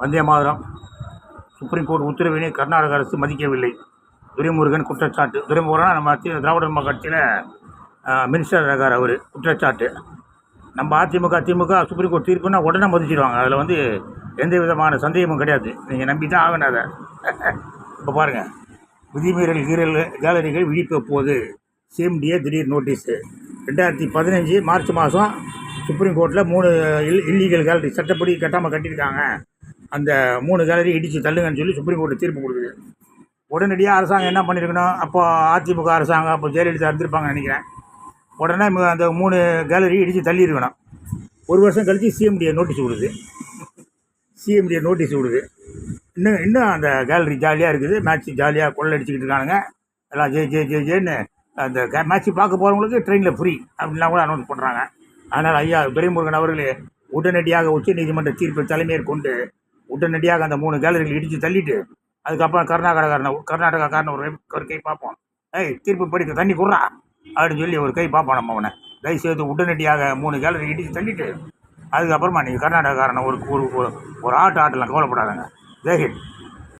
Vande Mataram. Supreme court உத்தரவினை கர்நாடக அரசு மதிக்கவில்லை. துரைமுருகன் குற்றச்சாட்டு. துரைமுருகன் நம்ம திராவிட நம்ம கட்சியில் மினிஸ்டர் இருக்கார் அவர். குற்றச்சாட்டு. நம்ம அதிமுக திமுக சுப்ரீம் கோர்ட் தீர்ப்புனா உடனே மதிச்சிடுவாங்க அதில் வந்து எந்த விதமான சந்தேகமும் கிடையாது. நீங்கள் நம்பி தான் ஆகணும் அதை. இப்போ பாருங்கள் விதிமீறல் கீரல் கேலரிகள் விழிப்பு போது சிஎம்டிஏ திடீர் நோட்டீஸு. ரெண்டாயிரத்தி பதினஞ்சு மார்ச் மாதம் சுப்ரீம் கோர்ட்டில் மூணு இல் இல்லீகல் கேலரி சட்டப்படி கட்டாமல் கட்டியிருக்காங்க. அந்த மூணு கேலரி இடித்து தள்ளுங்கன்னு சொல்லி சுப்ரீம் கோர்ட்டு தீர்ப்பு கொடுக்குது. உடனடியாக அரசாங்கம் என்ன பண்ணியிருக்கணும் அப்போ அதிமுக அரசாங்கம் அப்போ ஜெயலலிதா இருந்திருப்பாங்கன்னு நினைக்கிறேன். உடனே அந்த மூணு கேலரி இடித்து தள்ளியிருக்கணும். ஒரு வருஷம் கழித்து சிஎம்டிஏ நோட்டீஸ் கொடுக்குது சிஎம்டிஏ நோட்டீஸ் கொடுக்குது இன்னும் இன்னும் அந்த கேலரி ஜாலியாக இருக்குது. மேட்ச் ஜாலியாக கொள்ளடிச்சிக்கிட்டு இருக்கானுங்க. எல்லாம் ஜே ஜே ஜே ஜேன்னு அந்த கே மேட்ச் பார்க்க போகிறவங்களுக்கு ட்ரெயினில் ஃப்ரீ அப்படின்லாம் கூட அனௌன்ஸ் பண்ணுறாங்க அதனால் ஐயா துரைமுருகன் அவர்களே உடனடியாக உச்சநீதிமன்ற தீர்ப்பை தலைமையேற்கொண்டு உடனடியாக அந்த மூணு கேலரிகள் இடித்து தள்ளிட்டு அதுக்கப்புறம் கர்நாடகாக்காரனை கர்நாடகாக்காரனை ஒரு ஒரு கை பார்ப்போம். ஏய் தீர்ப்பு படிக்க தண்ணி குடுறா அப்படின்னு சொல்லி ஒரு கை பார்ப்போம் நம்ம அவனை. தயவுசெய்து உடனடியாக மூணு கேலரி இடித்து தள்ளிட்டு அதுக்கப்புறமா நீங்கள் கர்நாடகாக்காரனை ஒரு ஒரு ஒரு- ஆட்டு ஆட்டெலாம் கவலைப்படாதங்க. ஜெய்ஹிந்த்.